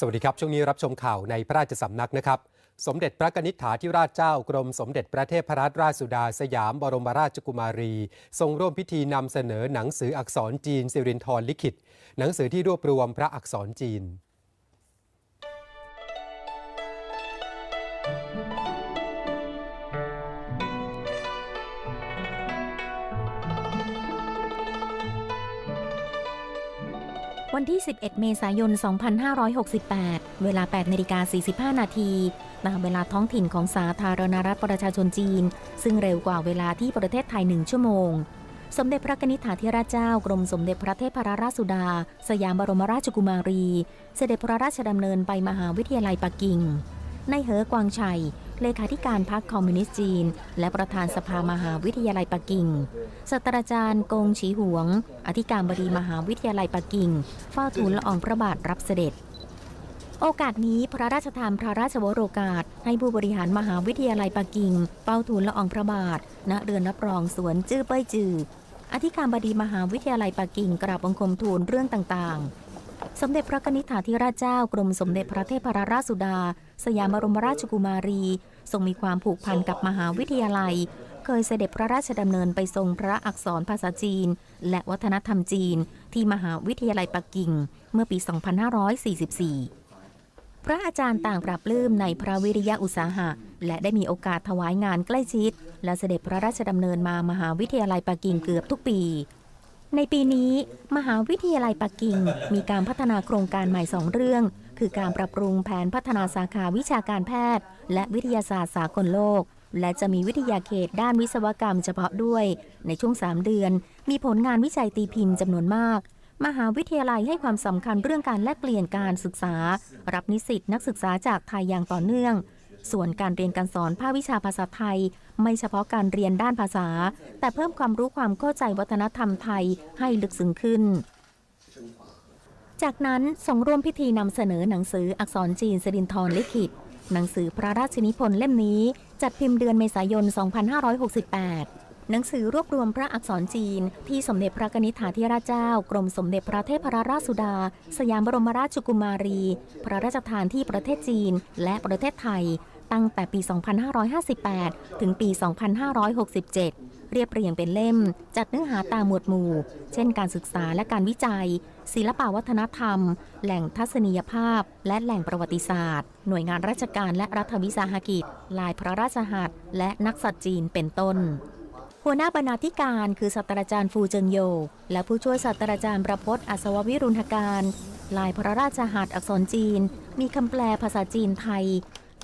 สวัสดีครับ ช่วงนี้รับชมข่าวในพระราชสำนักนะครับ สมเด็จพระกนิษฐาธิราชเจ้ากรมสมเด็จพระเทพรัตนราชสุดาสยามบรมราชกุมารี ทรงร่วมพิธีนำเสนอหนังสืออักษรจีนสิรินทรลิขิต หนังสือที่รวบรวมพระอักษรจีน วันที่ 11 เมษายน 2568 เวลา 8นาฬิกา45 นาทีตามเวลาท้องถิ่นของสาธารณรัฐประชาชนจีน ซึ่งเร็วกว่าเวลาที่ประเทศไทย 1 ชั่วโมง สมเด็จพระกนิษฐาธิราชเจ้ากรมสมเด็จพระเทพรราชสุดา สยามบรมราชกุมารี เสด็จพระราชดำเนินไปมหาวิทยาลัยปักกิ่ง ในเหอกวางชัย เลขาธิการพรรคคอมมิวนิสต์จีน และประธานสภามหาวิทยาลัยปักกิ่งศาสตราจารย์กงฉีหวง อธิการบดีมหาวิทยาลัยปักกิ่งเฝ้าทูลละอองพระบาทรับเสด็จ โอกาสนี้พระราชทานพระราชวโรกาส ให้ผู้บริหารมหาวิทยาลัยปักกิ่งเฝ้าทูลละอองพระบาท ณเรือนรับรองสวนจื้อเป้ยจืออธิการบดีมหาวิทยาลัยปักกิ่งกราบบังคมทูลเรื่องต่างๆ สมเด็จพระนิษฐาธิราชเจ้ากรมสมเด็จพระเทพรราชสุดา สยามบรมราชกุมารี ทรงมีความผูกพันกับมหาวิทยาลัย เคยเสด็จพระราชดำเนินไปทรงพระอักษรภาษาจีน และวัฒนธรรมจีน ที่มหาวิทยาลัยปักกิ่ง เมื่อปี 2544 พระอาจารย์ต่างปรับลื้มในพระวิริยะอุตสาหะ และได้มีโอกาสถวายงานใกล้ชิด และเสด็จพระราชดำเนินมามหาวิทยาลัยปักกิ่งเกือบทุกปี ในปีนี้มหาวิทยาลัยปักกิ่ง มีการพัฒนาโครงการใหม่สองเรื่อง คือการปรับปรุงแผนพัฒนาสาขาวิชาการแพทย์ และวิทยาศาสตร์สากลโลก และจะมีวิทยาเขตด้านวิศวกรรมเฉพาะด้วย ในช่วง 3 เดือน มีผลงานวิจัยตีพิมพ์จำนวนมาก มหาวิทยาลัยให้ความสำคัญเรื่องการแลกเปลี่ยนการศึกษา รับนิสิตนักศึกษาจากไทยอย่างต่อเนื่อง ส่วนการเรียนการสอนภาควิชาภาษาไทย ไม่เฉพาะการเรียนด้านภาษา แต่เพิ่มความรู้ความเข้าใจวัฒนธรรมไทยให้ลึกซึ้งขึ้น จากนั้นทรงร่วมพิธีนำเสนอหนังสืออักษรจีนสรินทรลิขิต หนังสือพระราชนิพนธ์เล่มนี้ จัดพิมพ์เดือนเมษายน 2568หนังสือรวบรวมพระอักษรจีน ที่สมเด็จพระนิษฐาธิราชเจ้า กรมสมเด็จพระเทพรราชสุดา สยามบรมราชกุมารี พระราชทานที่ประเทศจีนและประเทศไทย ตั้งแต่ปี 2558 ถึงปี 2567 เรียบเรียงเป็นเล่ม จัดเนื้อหาตามหมวดหมู่ เช่นการศึกษาและการวิจัย ศิลปวัฒนธรรม แหล่งทัศนียภาพ และแหล่งประวัติศาสตร์ หน่วยงานราชการและรัฐวิสาหกิจ ลายพระราชหัตถ์และนักสัตว์จีนเป็นต้น หัวหน้าบรรณาธิการคือศาสตราจารย์ฟูเจิงโย และผู้ช่วยศาสตราจารย์ประพจน์อัศววิรุณการ ลายพระราชหัตถ์อักษรจีน มีคำแปลภาษาจีนไทย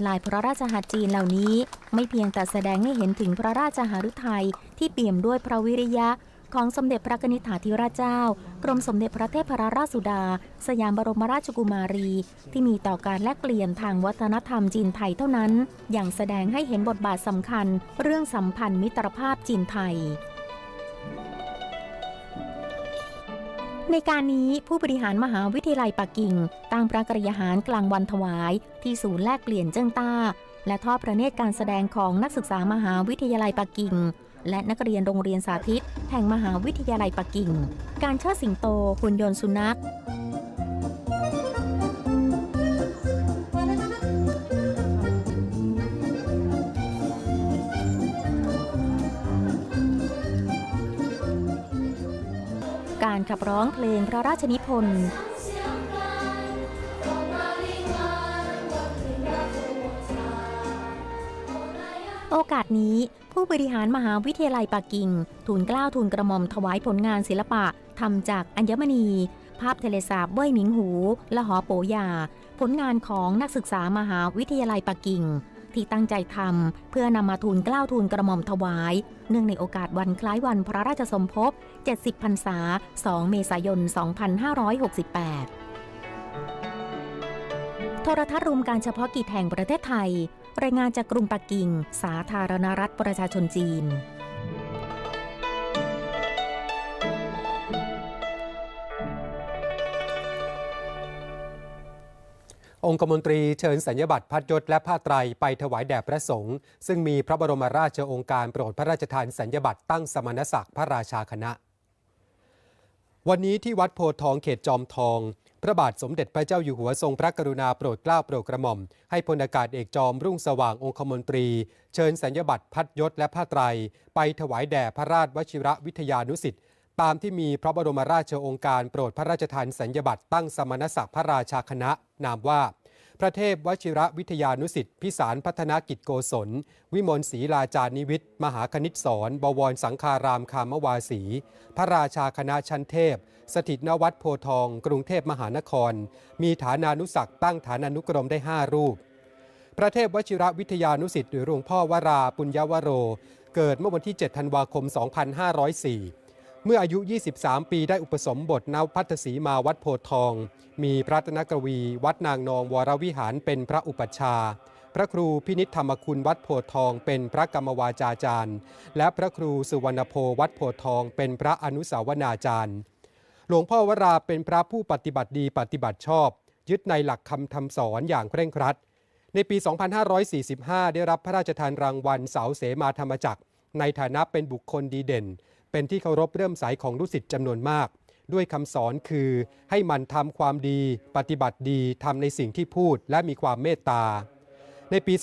ลายพระราชหัตถ์จีนเหล่านี้ไม่เพียงแต่แสดงให้เห็นถึงพระราชหฤทัยที่เปี่ยมด้วยพระวิริยะของสมเด็จพระนิษฐาธิราชเจ้า กรมสมเด็จพระเทพรราชสุดา สยามบรมราชกุมารี ที่มีต่อการแลกเปลี่ยนทางวัฒนธรรมจีนไทยเท่านั้น อย่างแสดงให้เห็นบทบาทสำคัญ เรื่องสัมพันธ์มิตรภาพจีนไทย ในการนี้ผู้บริหารมหาวิทยาลัยปักกิ่งตั้งพระกริยาหารกลางวันถวาย ที่ศูนย์แลกเปลี่ยนเจิ้งต้า และทอดพระเนตรการแสดงของนักศึกษามหาวิทยาลัยปักกิ่ง และนักเรียนโรงเรียนสาธิต แห่งมหาวิทยาลัยปักกิ่ง การเชิดสิงโตหุ่นยนต์สุนัข ขับร้องเพลงพระราชนิพนธ์โอกาสนี้ผู้บริหารมหาวิทยาลัยปักกิ่งทูลกล้าวทูลกระหม่อมถวายผลงานศิลปะทำจากอัญมณี ภาพเทเลสาบเว่ยหมิงหู และหอโปยา ผลงานของนักศึกษามหาวิทยาลัยปักกิ่ง ที่ตั้งใจทำเพื่อนำมาทูลกล้าวทูลกระหม่อมถวาย เนื่องในโอกาสวันคล้ายวันพระราชสมภพ 70 พรรษา 2 เมษายน 2568 โทรทัศน์รวมการเฉพาะกิจแห่งประเทศไทย รายงานจากกรุงปักกิ่ง สาธารณรัฐประชาชนจีน องคมนตรีเชิญสัญญบัตรพัดยศและผ้าไตรไปถวายแด่พระสงฆ์ซึ่งมีพระบรมราชโองการโปรดพระราชทานสัญญบัตรตั้งสมณศักดิ์พระราชาคณะ วันนี้ที่วัดโพทองเขตจอมทอง พระบาทสมเด็จพระเจ้าอยู่หัวทรงพระกรุณาโปรดเกล้าโปรดกระหม่อม ให้พลอากาศเอกจอมรุ่งสว่างองคมนตรี เชิญสัญญบัตรพัดยศและผ้าไตรไปถวายแด่พระราชวชิระวิทยานุสิทธิ์ ตามที่มีพระบรมราชโองการโปรดพระราชทานสัญญบัตรตั้งสมณศักดิ์พระราชาคณะ นามว่า พระเทพวชิระวิทยานุสิทธิพิสารพัฒนากิจโกศล วิมลศรีลาจานิวิทย์มหาคณิตสอนบวรสังฆารามคามวาสี พระราชาคณะชั้นเทพ สถิตนวัดโพทอง กรุงเทพมหานคร มีฐานานุศักดิ์ตั้งฐานานุกรมได้ 5 รูป พระเทพวชิระวิทยานุสิทธิ์หรือหลวงพ่อวราปุญญวโร เกิดเมื่อวันที่ 7 ธันวาคม 2504 เมื่ออายุ 23 ปีได้อุปสมบทนพัทธสีมาวัดโพธทอง มีพระตนกวี วัดนางนองวรวิหารเป็นพระอุปัชฌาย์พระครูพินิจธรรมคุณวัดโพธทองเป็นพระกรรมวาจาจารย์ และพระครูสุวรรณโพวัดโพธทองเป็นพระอนุสาวนาจารย์ หลวงพ่อวราเป็นพระผู้ปฏิบัติดีปฏิบัติชอบ ยึดในหลักคำทำสอนอย่างเคร่งครัด ในปี 2545 ได้รับพระราชทานรางวัลเสาเสมาธรรมจักร ในฐานะเป็นบุคคลดีเด่น เป็นที่เคารพเรื่มใสของลูกศิษย์จำนวนมาก ด้วยคำสอนคือ ให้มันทำความดี ปฏิบัติดีทำในสิ่งที่พูดและมีความเมตตา ในปี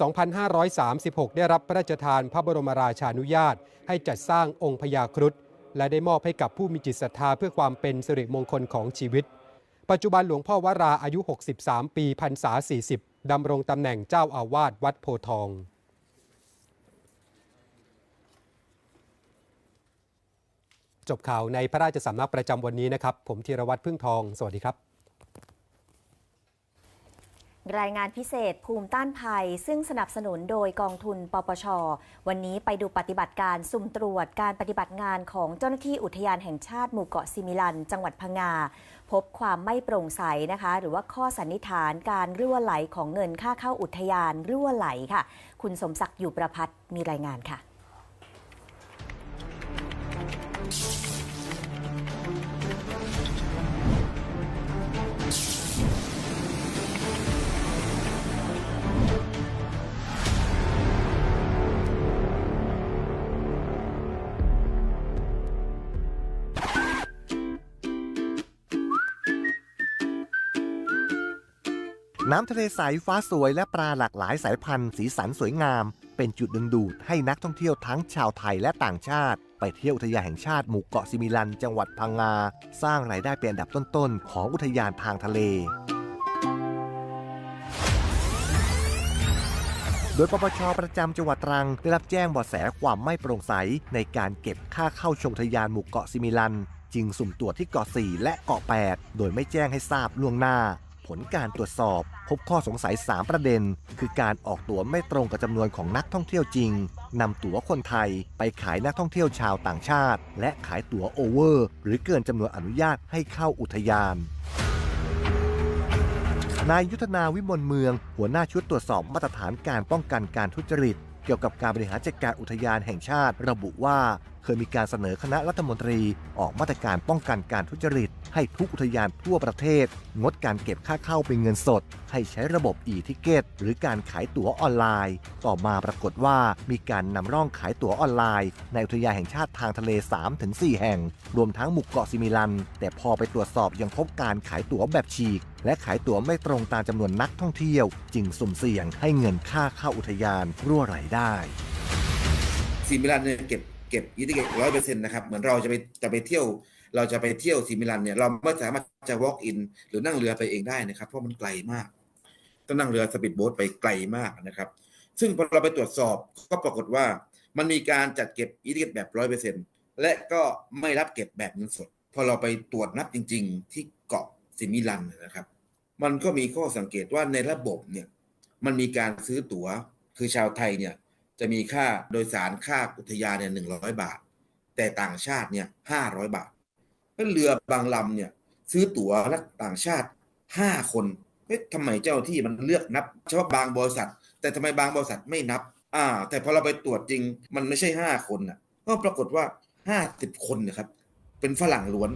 2536 ได้รับพระราชทานพระบรมราชานุญาต ให้จัดสร้างองค์พญาครุฑและได้มอบให้กับผู้มีจิตศรัทธาเพื่อความเป็นสิริมงคลของชีวิต ปัจจุบันหลวงพ่อวราอายุ 63 ปีพรรษา 40ดำรงตำแหน่งเจ้าอาวาสวัดโพทอง จบข่าวในพระราชสำนักประจำวันนี้นะครับ ผมธีรวัตรพึ่งทอง สวัสดีครับ รายงานพิเศษภูมิต้านภัย ซึ่งสนับสนุนโดยกองทุน ปปช วันนี้ไปดูปฏิบัติการสุ่มตรวจการปฏิบัติงานของเจ้าหน้าที่อุทยานแห่งชาติหมู่เกาะซิมิลัน จังหวัดพังงา พบความไม่โปร่งใสนะคะ หรือว่าข้อสันนิษฐานการรั่วไหลของเงินค่าเข้าอุทยานรั่วไหลค่ะ คุณสมศักดิ์อยู่ประพัฒมีรายงานค่ะ น้ำทะเลใสฟ้าสวยและปลาหลากหลายสายพันธุ์สีสันสวยงาม เป็นจุดดึงดูดให้นักท่องเที่ยวทั้งชาวไทยและต่างชาติ ไปเที่ยวอุทยานแห่งชาติหมู่เกาะซิมิลัน จังหวัดพังงา สร้างรายได้เป็นอันดับต้นๆ ของอุทยานทางทะเล โดยปปชประจำจังหวัดตรัง ได้รับแจ้งเบาะแสความไม่โปร่งใส ในการเก็บค่าเข้าชมอุทยานหมู่เกาะซิมิลัน จึงสุ่มตรวจที่เกาะ 4 และเกาะ 8 โดยไม่แจ้งให้ทราบล่วงหน้า ผลการตรวจสอบ พบข้อสงสัย 3 ประเด็น คือการออกตั๋วไม่ตรงกับจำนวนของนักท่องเที่ยวจริงนำตั๋วคนไทยไปขายนักท่องเที่ยวชาวต่างชาติ และขายตั๋วโอเวอร์ หรือเกินจำนวนอนุญาตให้เข้าอุทยานนายยุทธนาวิมลเมือง หัวหน้าชุดตรวจสอบมาตรฐานการป้องกันการทุจริต เกี่ยวกับการบริหารจัดการอุทยานแห่งชาติ ระบุว่าเคยมีการเสนอคณะรัฐมนตรีออกมาตรการป้องกันการทุจริต ให้ทุกอุทยานทั่วประเทศ งดการเก็บค่าเข้าเป็นเงินสด ให้ใช้ระบบอีทิเกตหรือการขายตั๋วออนไลน์ ต่อมาปรากฏว่ามีการนำร่องขายตั๋วออนไลน์ ในอุทยานแห่งชาติทางทะเล 3-4 แห่ง รวมทั้งหมู่เกาะซิมิลัน แต่พอไปตรวจสอบยังพบการขายตั๋วแบบฉีก และขายตั๋วไม่ตรงตามจำนวนนักท่องเที่ยว จึงสุ่มเสี่ยงให้เงินค่าเข้าอุทยานรั่วไหลได้ซีมิลันเนี่ยเก็บ เก็บอีทิเกตร้อยเปอร์เซ็นต์นะครับ เหมือนเราจะไปจะไปเที่ยว เราจะไปเที่ยวซีมิลันเนี่ย เราไม่สามารถจะ walk in หรือนั่งเรือไปเองได้นะครับ เพราะมันไกลมาก ต้องนั่งเรือสปีดโบ๊ทไปไกลมากนะครับ ซึ่งพอเราไปตรวจสอบก็ปรากฏว่ามันมีการจัดเก็บอีทิเกตแบบร้อยเปอร์เซ็นต์และก็ไม่รับเก็บแบบเงินสด พอเราไปตรวจนับจริง ๆ ที่เกาะซิมิลันนะครับ มันก็มีข้อสังเกตว่าในระบบเนี่ย มันมีการซื้อตั๋ว คือชาวไทยเนี่ย จะมีค่าโดยสารค่าอุทยานเนี่ยหนึ่งร้อยบาท แต่ต่างชาติเนี่ยห้าร้อยบาทเรือบางลำเนี่ย ซื้อตั๋วนักต่างชาติห้าคนเฮ้ยทำไมเจ้าหน้าที่มันเลือกนับเฉพาะบางบริษัท แต่ทำไมบางบริษัทไม่นับ อ่า แต่พอเราไปตรวจจริงมันไม่ใช่ห้าคนอะก็ปรากฏว่าห้าสิบคนนะครับ เป็นฝรั่งล้วน